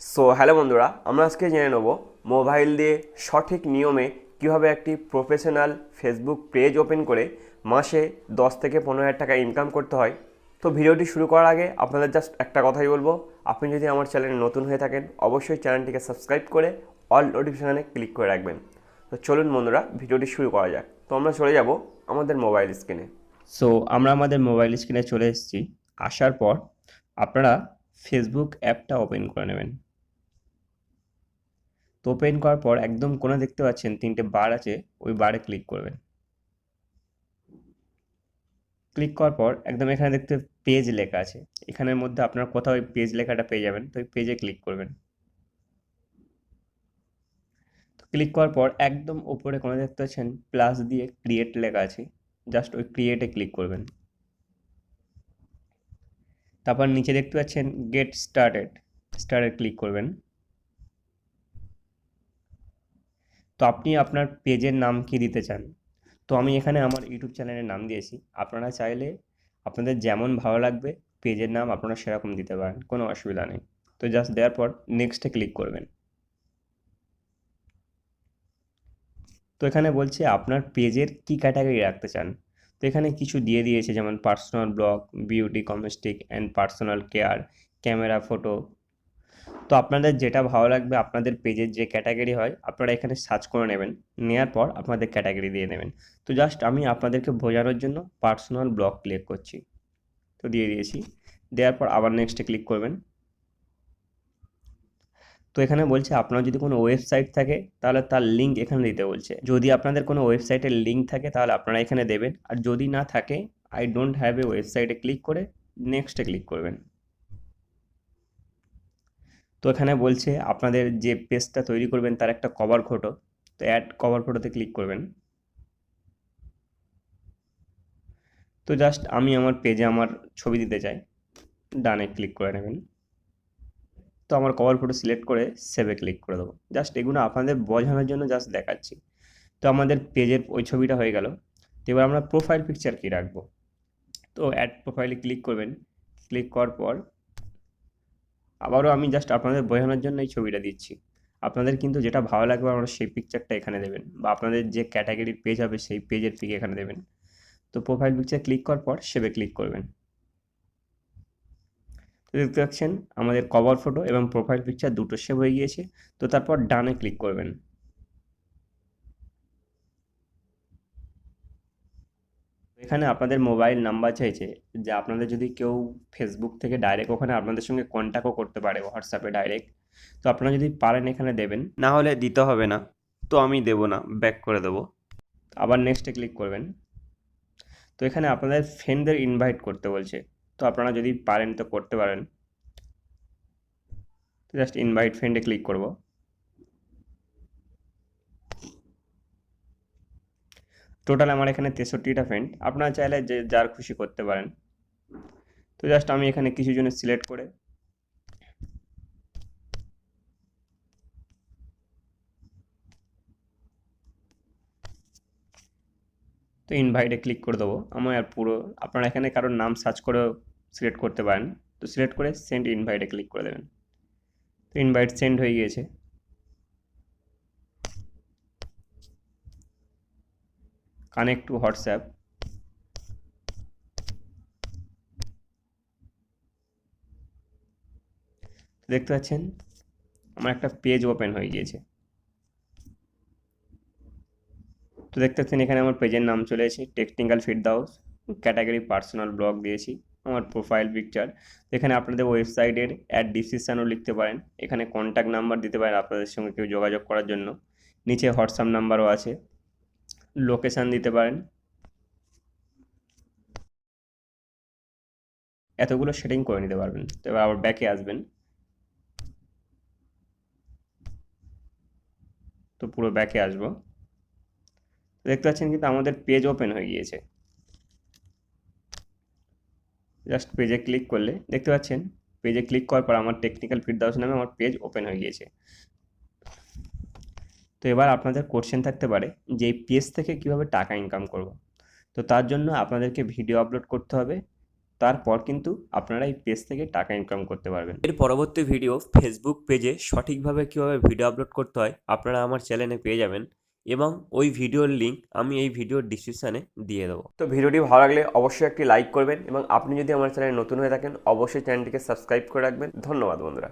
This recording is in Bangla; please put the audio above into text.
সো হ্যালো বন্ধুরা, আমরা আজকে জেনে নেব মোবাইল দিয়ে সঠিক নিয়মে কীভাবে একটি প্রফেশনাল ফেসবুক পেজ ওপেন করে মাসে দশ থেকে পনেরো হাজার টাকা ইনকাম করতে হয়। তো ভিডিওটি শুরু করার আগে আপনাদের জাস্ট একটা কথাই বলব, আপনি যদি আমার চ্যানেলে নতুন হয়ে থাকেন, অবশ্যই চ্যানেলটিকে সাবস্ক্রাইব করে অল নোটিফিকেশানে ক্লিক করে রাখবেন। তো চলুন বন্ধুরা, ভিডিওটি শুরু করা যাক। তো আমরা চলে যাব আমাদের মোবাইল স্ক্রিনে সো আমরা আমাদের মোবাইল স্ক্রিনে চলে এসেছি। আসার পর আপনারা ফেসবুক অ্যাপটা ওপেন করে নেবেন। তো ওপেন করার পর একদম কোণে দেখতে পাচ্ছেন তিনটে বার আছে, ওই বারে ক্লিক করবেন। ক্লিক করার পর একদম এখানে দেখতে পেজ লেখা আছে। এখানের মধ্যে আপনার কোথাও ওই পেজ লেখাটা পেয়ে যাবেন, তো ওই পেজে ক্লিক করবেন। ক্লিক করার পর একদম ওপরে কোণে দেখতে পাচ্ছেন প্লাস দিয়ে ক্রিয়েট লেখা আছে জাস্ট ওই ক্রিয়েটে ক্লিক করবেন। তারপর নিচে দেখতে পাচ্ছেন গেট স্টার্টেড স্টার্টেড ক্লিক করবেন। তো আপনি আপনার পেজের নাম কি দিতে চান? তো আমি এখানে আমার ইউটিউব চ্যানেলের নাম দিয়েছি। আপনারা চাইলে আপনাদের যেমন ভালো লাগবে পেজের নাম আপনারা সেরকম দিতে পারেন, কোনো অসুবিধা নেই। তো জাস্ট দেওয়ার পর নেক্সটে ক্লিক করবেন। তো এখানে বলছে আপনার পেজের কি ক্যাটাগরি রাখতে চান? তো এখানে কিছু দিয়ে দিয়েছে, যেমন personal blog beauty cosmetic and personal care camera photo তো আপনাদের যেটা ভালো লাগবে আপনাদের পেজের যে ক্যাটাগরি হয়, আপনারা এখানে সার্চ করে নেবেন। নেওয়ার পর আপনাদের ক্যাটাগরি দিয়ে নেবেন। তো জাস্ট আমি আপনাদেরকে বোঝানোর জন্য পার্সোনাল ব্লগ ক্লিক করছি। তো দিয়ে দিয়েছি। দেওয়ার পর আবার নেক্সটে ক্লিক করবেন। তো এখানে বলছে, আপনার যদি কোনো ওয়েবসাইট থাকে, তাহলে তার লিঙ্ক এখানে দিতে বলছে। যদি আপনাদের কোনো ওয়েবসাইটের লিঙ্ক থাকে, তাহলে আপনারা এখানে দেবেন। আর যদি না থাকে আই ডোন্ট হ্যাভ এ ওয়েবসাইটে ক্লিক করে নেক্সটে ক্লিক করবেন। তো এখানে বলছে আপনাদের যে পেজটা তৈরি করবেন তার একটা কভার ফটো তো অ্যাড কভার ফটোতে ক্লিক করবেন। তো জাস্ট আমি আমার পেজে আমার ছবি দিতে চাই, ডানে ক্লিক করে নেবেন। তো আমার কভার ফটো সিলেক্ট করে সেভে ক্লিক করে দেবো। জাস্ট এগুলো আপনাদের বোঝানোর জন্য জাস্ট দেখাচ্ছি। তো আমাদের পেজের ওই ছবিটা হয়ে গেল। তো এবার আমরা প্রোফাইল পিকচার কী রাখব? তো অ্যাড প্রোফাইলে ক্লিক করবেন। ক্লিক করার পর আবারও আমি জাস্ট আপনাদের বোঝানোর জন্য এই ছবিটা দিচ্ছি। আপনাদের কিন্তু যেটা ভালো লাগবে আপনারা সেই পিকচারটা এখানে দেবেন বা আপনাদের যে ক্যাটাগরির পেজ হবে সেই পেজের পিক এখানে দেবেন। তো প্রোফাইল পিকচার ক্লিক করার পর সেবে ক্লিক করবেন। তো দেখতে পাচ্ছেন, আমাদের কভার ফটো এবং প্রোফাইল পিকচার দুটো সেভ হয়ে গিয়েছে। তো তারপর ডানে ক্লিক করবেন। এখানে আপনাদের মোবাইল নাম্বার চাইছে যে আপনাদের যদি কেউ ফেসবুক থেকে ডাইরেক্ট ওখানে আপনাদের সঙ্গে কন্ট্যাক্টও করতে পারে হোয়াটসঅ্যাপে ডাইরেক্ট তো আপনারা যদি পারেন এখানে দেবেন। না হলে দিতে হবে না তো আমি দেবো না ব্যাক করে দেবো। আবার নেক্সটে ক্লিক করবেন। তো এখানে আপনাদের ফ্রেন্ডদের ইনভাইট করতে বলছে তো আপনারা যদি পারেন তো করতে পারেন। জাস্ট ইনভাইট ফ্রেন্ডে ক্লিক করব। টোটাল আমার এখানে তেষট্টিটা ফ্রেন্ড আপনারা চাইলে যে যার খুশি করতে পারেন। তো জাস্ট আমি এখানে কিছু জনের সিলেক্ট করে। তো ইনভাইটে ক্লিক করে দেবো। আমার পুরো, আপনারা এখানে কারোর নাম সার্চ করে সিলেক্ট করতে পারেন। তো সিলেক্ট করে সেন্ড ইনভাইটে ক্লিক করে দেবেন। তো ইনভাইট সেন্ড হয়ে গিয়েছে। Connect to WhatsApp. দেখতে পাচ্ছেন, আমার একটা পেজ ওপেন হয়ে গিয়েছে। তো দেখতে পাচ্ছেন, এখানে আমার পেজের নাম চলে এসেছে, technical feed house. Category personal blog দিয়েছি, আমার প্রোফাইল পিকচার। এখানে আপনাদের ওয়েবসাইটের অ্যাড ডিসক্রিপশানও লিখতে পারেন, এখানে কন্ট্যাক্ট নাম্বার দিতে পারেন আপনাদের সঙ্গে কেউ যোগাযোগ করার জন্য। নিচে হোয়াটসঅ্যাপ নাম্বারও আছে। লোকেশান দিতে পারেন। এতগুলো সেটিং করে নিতে পারবেন। তো এবার আবার ব্যাকে আসবেন। তো পুরো ব্যাকে আসব। দেখতে পাচ্ছেন কিন্তু আমাদের পেজ ওপেন হয়ে গিয়েছে। জাস্ট পেজে ক্লিক করলে, দেখতে পাচ্ছেন? পেজে ক্লিক করার পর আমার টেকনিক্যাল ফিডহাউস নামে আমার পেজ ওপেন হয়ে গিয়েছে। তো এবার আপনাদের কোশ্চেন থাকতে পারে যে এই পেজ থেকে কীভাবে টাকা ইনকাম করব। তো তার জন্য আপনাদেরকে ভিডিও আপলোড করতে হবে। তারপর কিন্তু আপনারা এই পেজ থেকে টাকা ইনকাম করতে পারবেন। এর পরবর্তী ভিডিও ফেসবুক পেজে সঠিকভাবে কীভাবে ভিডিও আপলোড করতে হয় আপনারা আমার চ্যানেলে পেয়ে যাবেন এবং ওই ভিডিওর লিঙ্ক আমি এই ভিডিওর ডিসক্রিপশানে দিয়ে দেবো। তো ভিডিওটি ভালো লাগলে অবশ্যই একটি লাইক করবেন এবং আপনি যদি আমার চ্যানেলে নতুন হয়ে থাকেন অবশ্যই চ্যানেলটিকে সাবস্ক্রাইব করে রাখবেন। ধন্যবাদ বন্ধুরা।